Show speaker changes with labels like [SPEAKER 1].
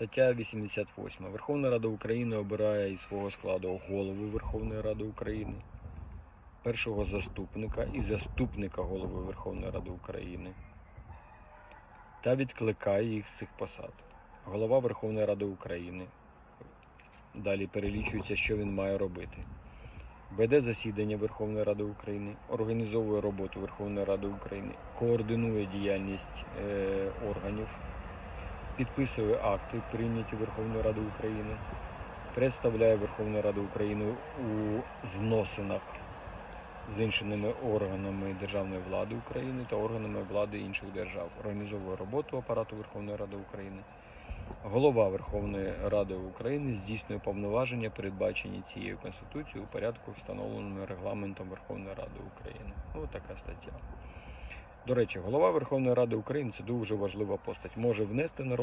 [SPEAKER 1] Стаття 88. Верховна Рада України обирає із свого складу голову Верховної Ради України, першого заступника і заступника голови Верховної Ради України та відкликає їх з цих посад. Голова Верховної Ради України. Далі перелічується, що він має робити. Веде засідання Верховної Ради України, організовує роботу Верховної Ради України, координує діяльність е, органів, підписує акти, прийняті Верховною Радою України, представляє Верховну Раду України у зносинах з іншими органами державної влади України та органами влади інших держав, організовує роботу апарату Верховної Ради України. Голова Верховної Ради України здійснює повноваження, передбачені цією Конституцією у порядку, встановленому регламентом Верховної Ради України. Ось така стаття. До речі, голова Верховної Ради України це дуже важлива постать. Може внести народ.